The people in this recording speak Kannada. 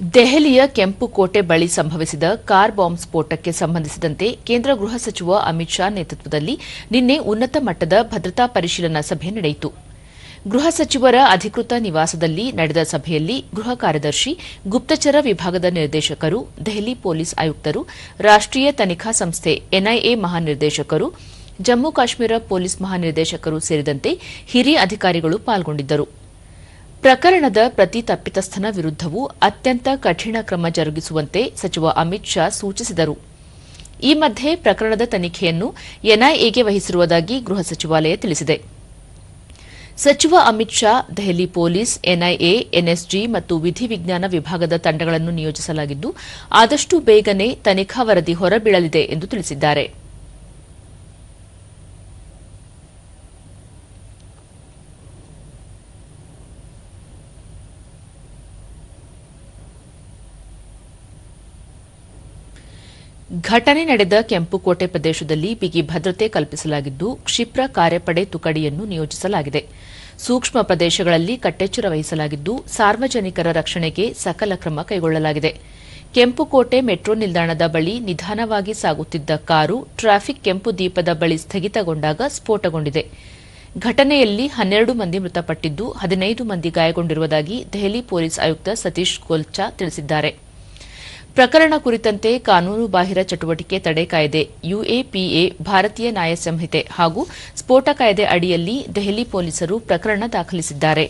ದೆಹಲಿಯ ಕೆಂಪು ಕೋಟೆ ಬಳಿ ಸಂಭವಿಸಿದ ಕಾರ್ ಬಾಂಬ್ ಸ್ಫೋಟಕ್ಕೆ ಸಂಬಂಧಿಸಿದಂತೆ ಕೇಂದ್ರ ಗೃಹ ಸಚಿವ ಅಮಿತ್ ಶಾ ನೇತೃತ್ವದಲ್ಲಿ ನಿನ್ನೆ ಉನ್ನತ ಮಟ್ಟದ ಭದ್ರತಾ ಪರಿಶೀಲನಾ ಸಭೆ ನಡೆಯಿತು. ಗೃಹ ಸಚಿವರ ಅಧಿಕೃತ ನಿವಾಸದಲ್ಲಿ ನಡೆದ ಸಭೆಯಲ್ಲಿ ಗೃಹ ಕಾರ್ಯದರ್ಶಿ, ಗುಪ್ತಚರ ವಿಭಾಗದ ನಿರ್ದೇಶಕರು, ದೆಹಲಿ ಪೊಲೀಸ್ ಆಯುಕ್ತರು ರಾಷ್ಟೀಯ ತನಿಖಾ ಸಂಸ್ಥೆ ಎನ್ಐಎ ಮಹಾನಿರ್ದೇಶಕರು, ಜಮ್ಮು ಕಾಶ್ಮೀರ ಪೊಲೀಸ್ ಮಹಾನಿರ್ದೇಶಕರು ಸೇರಿದಂತೆ ಹಿರಿಯ ಅಧಿಕಾರಿಗಳು ಪಾಲ್ಗೊಂಡಿದ್ದರು. ಪ್ರಕರಣದ ಪ್ರತಿ ತಪ್ಪಿತಸ್ಥನ ವಿರುದ್ಧವೂ ಅತ್ಯಂತ ಕಠಿಣ ಕ್ರಮ ಜರುಗಿಸುವಂತೆ ಸಚಿವ ಅಮಿತ್ ಶಾ ಸೂಚಿಸಿದರು. ಈ ಮಧ್ಯೆ ಪ್ರಕರಣದ ತನಿಖೆಯನ್ನು ಎನ್ಐಎಗೆ ವಹಿಸಿರುವುದಾಗಿ ಗೃಹ ಸಚಿವಾಲಯ ತಿಳಿಸಿದೆ. ಸಚಿವ Amit Shah, Delhi police, NIA, NSG ಮತ್ತು ವಿಧಿವಿಜ್ಞಾನ ವಿಭಾಗದ ತಂಡಗಳನ್ನು ನಿಯೋಜಿಸಲಾಗಿದ್ದು, ಆದಷ್ಟು ಬೇಗನೆ ತನಿಖಾ ವರದಿ ಹೊರಬೀಳಲಿದೆ ಎಂದು ತಿಳಿಸಿದ್ದಾರೆ. ಘಟನೆ ನಡೆದ ಕೆಂಪುಕೋಟೆ ಪ್ರದೇಶದಲ್ಲಿ ಬಿಗಿ ಭದ್ರತೆ ಕಲ್ಪಿಸಲಾಗಿದ್ದು, ಕ್ಷಿಪ್ರ ಕಾರ್ಯಪಡೆ ತುಕಡಿಯನ್ನು ನಿಯೋಜಿಸಲಾಗಿದೆ. ಸೂಕ್ಷ್ಮ ಪ್ರದೇಶಗಳಲ್ಲಿ ಕಟ್ಟೆಚ್ಚರ ವಹಿಸಲಾಗಿದ್ದು, ಸಾರ್ವಜನಿಕರ ರಕ್ಷಣೆಗೆ ಸಕಲ ಕ್ರಮ ಕೈಗೊಳ್ಳಲಾಗಿದೆ. ಕೆಂಪುಕೋಟೆ ಮೆಟ್ರೋ ನಿಲ್ದಾಣದ ಬಳಿ ನಿಧಾನವಾಗಿ ಸಾಗುತ್ತಿದ್ದ ಕಾರು ಟ್ರಾಫಿಕ್ ಕೆಂಪು ದೀಪದ ಬಳಿ ಸ್ಥಗಿತಗೊಂಡಾಗ ಸ್ಫೋಟಗೊಂಡಿದೆ. ಘಟನೆಯಲ್ಲಿ ಹನ್ನೆರಡು ಮಂದಿ ಮೃತಪಟ್ಟಿದ್ದು, ಹದಿನೈದು ಮಂದಿ ಗಾಯಗೊಂಡಿರುವುದಾಗಿ ದೆಹಲಿ ಪೊಲೀಸ್ ಆಯುಕ್ತ ಸತೀಶ್ ಕೋಲ್ಚಾ ತಿಳಿಸಿದ್ದಾರೆ. ಪ್ರಕರಣ ಕುರಿತಂತೆ ಕಾನೂನುಬಾಹಿರ ಚಟುವಟಿಕೆ ತಡೆ ಕಾಯ್ದೆ, ಯುಎಪಿಎ ಭಾರತೀಯ ನ್ಯಾಯ ಸಂಹಿತೆ ಹಾಗೂ ಸ್ಫೋಟ ಕಾಯ್ದೆ ಅಡಿಯಲ್ಲಿ ದೆಹಲಿ ಪೊಲೀಸರು ಪ್ರಕರಣ ದಾಖಲಿಸಿದ್ದಾರೆ.